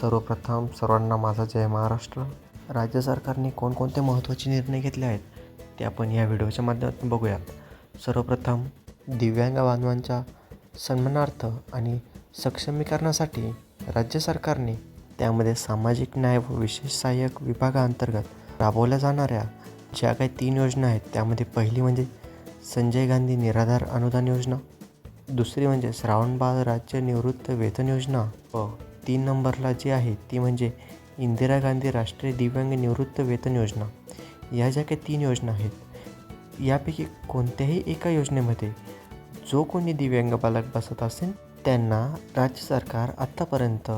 सर्वप्रथम सर्वांना माझा जय महाराष्ट्र. राज्य सरकारने कोणकोणते महत्त्वाचे निर्णय घेतले आहेत ते आपण या व्हिडिओच्या माध्यमातून बघूयात. सर्वप्रथम दिव्यांग बांधवांच्या सन्मानार्थ आणि सक्षमीकरणासाठी राज्य सरकारने त्यामध्ये सामाजिक न्याय व विशेष सहाय्यक विभागाअंतर्गत राबवल्या जाणाऱ्या ज्या काही तीन योजना आहेत त्यामध्ये पहिली म्हणजे संजय गांधी निराधार अनुदान योजना दुसरी म्हणजे श्रावणबाळ राज्य निवृत्त वेतन योजना व तीन नंबरला जी आहे ती म्हणजे इंदिरा गांधी राष्ट्रीय दिव्यांग निवृत्त वेतन योजना. या ज्या काही तीन योजना आहेत यापैकी कोणत्याही एका योजनेमध्ये जो कोणी दिव्यांग बालक बसत असेल त्यांना राज्य सरकार आत्तापर्यंत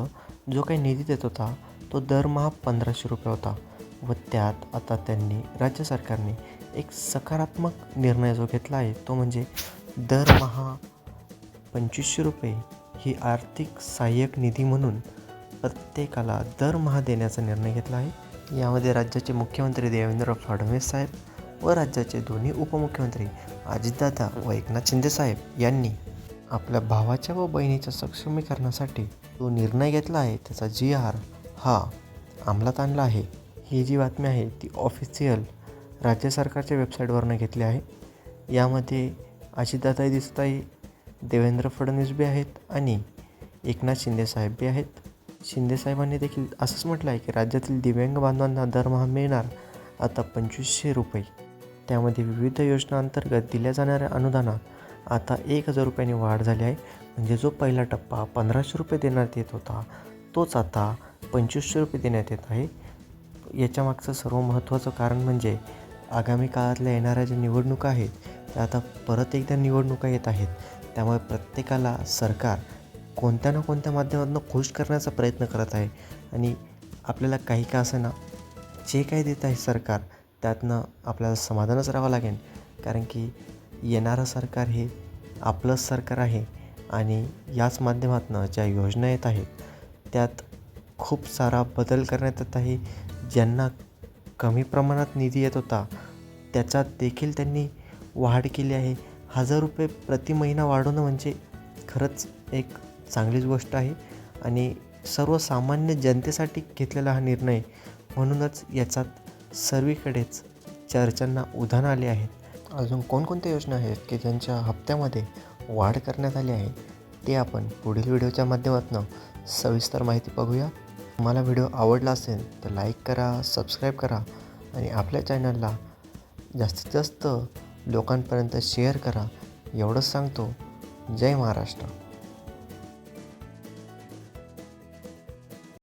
जो काही निधी देत होता तो दरमहा पंधराशे रुपये होता व त्यात आता त्यांनी राज्य सरकारने एक सकारात्मक निर्णय जो घेतला आहे तो म्हणजे दरमहा पंचवीसशे रुपये ही आर्थिक सहाय्यक निधी म्हणून प्रत्येकाला दरमहा देण्याचा निर्णय घेतला आहे. यामध्ये राज्याचे मुख्यमंत्री देवेंद्र फडणवीस साहेब व राज्याचे दोन्ही उपमुख्यमंत्री अजितदादा व एकनाथ शिंदे साहेब यांनी आपल्या भावाच्या व बहिणीच्या सक्षमीकरणासाठी जो निर्णय घेतला आहे त्याचा जी आर हा अंमलात आणला आहे. ही जी बातमी आहे ती ऑफिशियल राज्य सरकारच्या वेबसाईटवरनं घेतली आहे. यामध्ये अजितदादाही दिसत आहे देवेंद्र फडणवीस बी आहेत आणि एकनाथ शिंदेसाहेब बी आहेत. शिंदेसाहेबांनी देखील असंच म्हटलं आहे की राज्यातील दिव्यांग बांधवांना दरमहा मिळणार आता पंचवीसशे रुपये. त्यामध्ये विविध योजनांतर्गत दिल्या जाणाऱ्या अनुदानात आता एक हजार रुपयांनी वाढ झाली आहे. म्हणजे जो पहिला टप्पा पंधराशे रुपये देण्यात येत होता तोच आता पंचवीसशे रुपये देण्यात येत आहे. याच्यामागचं सर्व महत्त्वाचं कारण म्हणजे आगामी काळातल्या येणाऱ्या ज्या निवडणुका आहेत तर आता परत एकदा निवडणुका येत आहेत. त्यामुळे प्रत्येकाला सरकार कोणत्या ना कोणत्या माध्यमातून खुश करण्याचा प्रयत्न करत आहे. आणि आपल्याला काही का ना जे काही देत आहे सरकार त्यातनं आपल्याला समाधानच राहावं लागेल. कारण की येणारं सरकार हे आपलंच सरकार आहे. आणि याच माध्यमातून ज्या योजना येत आहेत त्यात खूप सारा बदल करण्यात येत आहे. ज्यांना कमी प्रमाणात निधी येत होता त्याच्यात देखील त्यांनी वाढ केली आहे. हजार रुपये प्रति महिना वाढवणं म्हणजे खरंच एक चांगलीच गोष्ट आहे. आणि सर्वसामान्य जनतेसाठी घेतलेला हा निर्णय म्हणूनच याच्यात सर्वीकडेच चर्चांना उधाण आले आहेत. अजून कोणकोणत्या योजना आहेत की ज्यांच्या हप्त्यामध्ये वाढ करण्यात आली आहे ते आपण पुढील व्हिडिओच्या माध्यमातून सविस्तर माहिती बघूया. तुम्हाला व्हिडिओ आवडला असेल तर लाईक करा सबस्क्राईब करा आणि आपल्या चॅनलला जास्तीत जास्त लोकांपर्यंत शेअर करा एवढंच सांगतो. जय महाराष्ट्र.